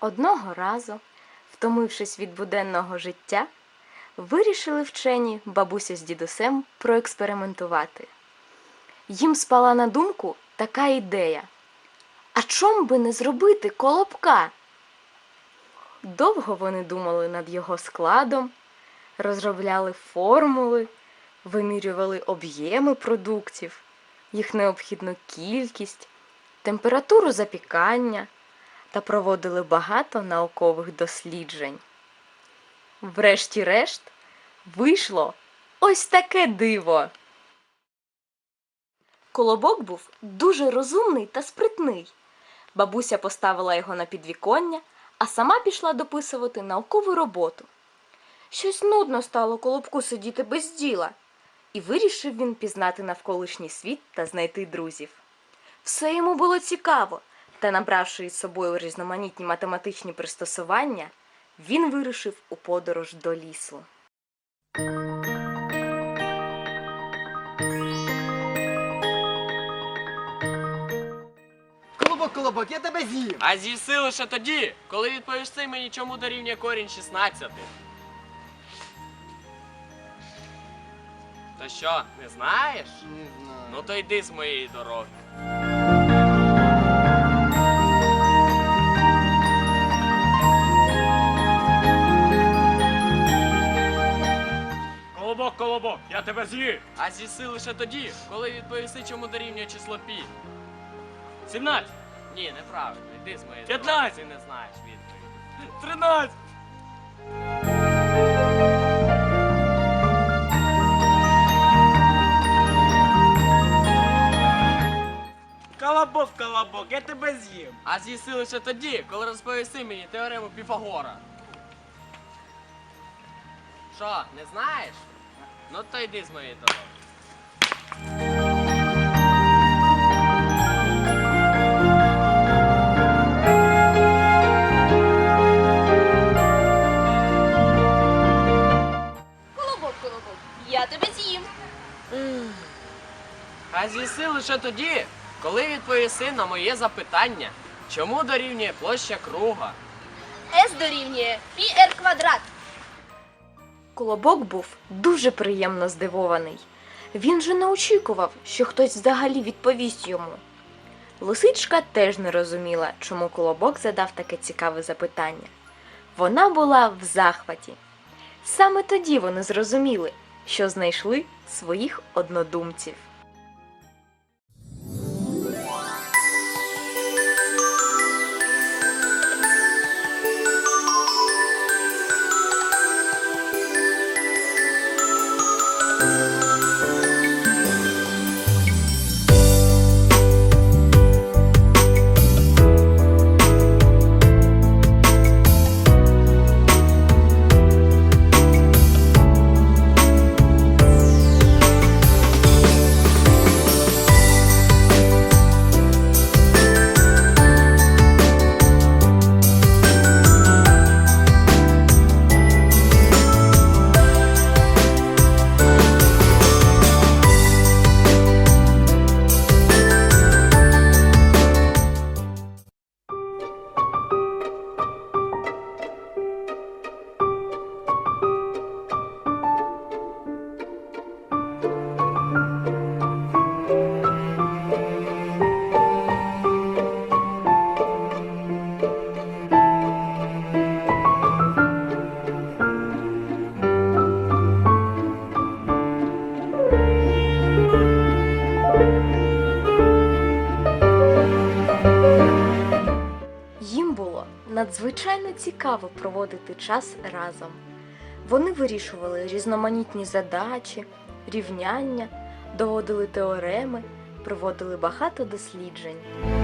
Одного разу, втомившись від буденного життя, вирішили вчені бабуся з дідусем проекспериментувати. Їм спала на думку така ідея. А чом би не зробити колобка? Довго вони думали над його складом, розробляли формули, вимірювали об'єми продуктів, їх необхідну кількість, температуру запікання та проводили багато наукових досліджень. Врешті-решт вийшло ось таке диво. Колобок був дуже розумний та спритний. Бабуся поставила його на підвіконня, а сама пішла дописувати наукову роботу. Щось нудно стало колобку сидіти без діла, і вирішив він пізнати навколишній світ та знайти друзів. Все йому було цікаво, та, набравши із собою різноманітні математичні пристосування, він вирушив у подорож до лісу. Колобок, колобок, я тебе з'їм. А з'їси лише тоді, коли відповісти мені, чому дорівнює корінь 16. То що, не знаєш? Не знаю. Ну то йди з моєї дороги. Колобок, колобок, я тебе з'їв. А з'їси лише тоді, коли відповісти, чому дорівнює число пі. 17, Ні, неправильно, йди з моєї дороги, ти не знаєш відповідь. 13. Колобок, колобок, я тебе з'їм. А з'їси лише тоді, коли розповісти мені теорему Піфагора. Що, не знаєш? Ну то йди з моєї дороги. Колобок, колобок, я тебе з'їм. А з'їси лише тоді, коли відповіси на моє запитання, чому дорівнює площа круга. С дорівнює πr квадрат. Колобок був дуже приємно здивований. Він же не очікував, що хтось взагалі відповість йому. Лисичка теж не розуміла, чому колобок задав таке цікаве запитання. Вона була в захваті. Саме тоді вони зрозуміли, що знайшли своїх однодумців. Надзвичайно цікаво проводити час разом. Вони вирішували різноманітні задачі, рівняння, доводили теореми, проводили багато досліджень.